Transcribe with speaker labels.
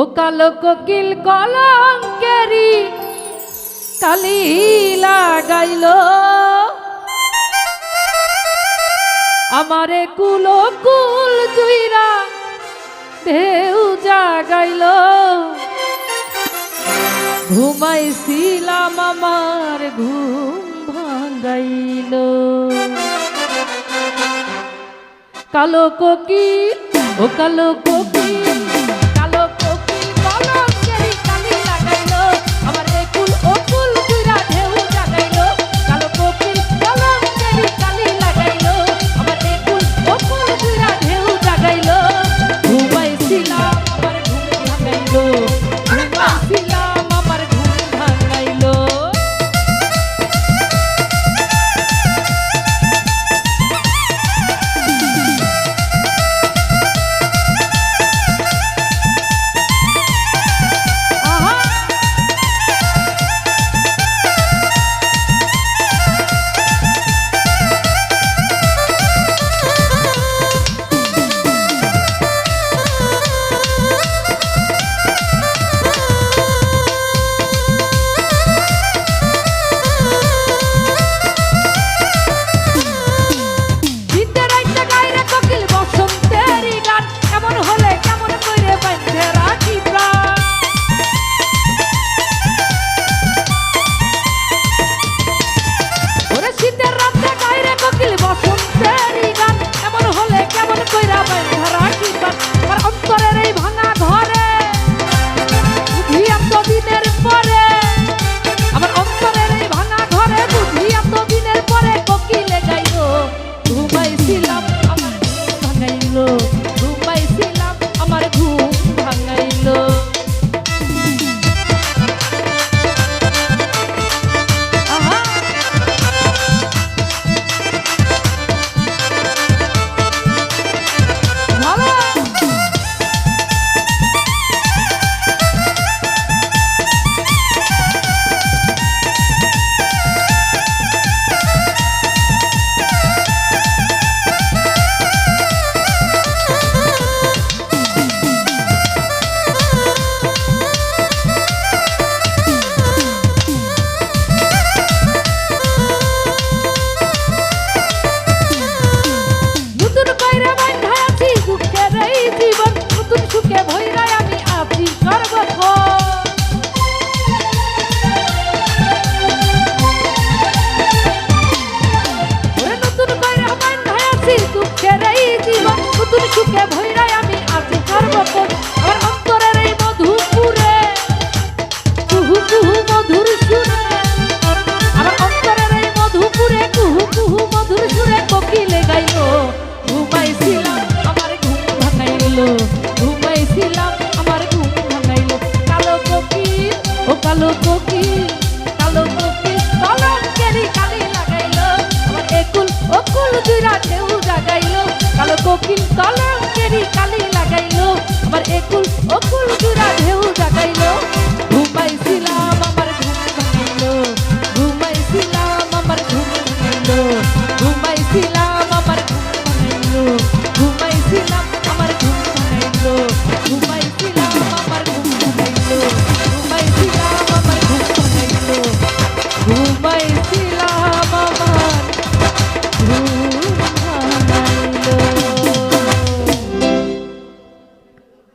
Speaker 1: ও কালো কোকিল কলঙ্কেরি কালি লাগাইল। আমারে কুল কুল জুইরা ঢেউ জাগাইল। ঘুমাইছিলাম আমার ঘুম ভাঙাইল। কালো কোকিল ও কালো কোকিল যখন ফেরি কালো কোকি কালো কোকি কলঙ্কেরি কালি লাগাইলো। আমার একুল অকুল দুইরা ঢেউ জাগাইলো। কালো কোকিল কলঙ্কেরি কালি লাগাইলো। আমার একুল অকুল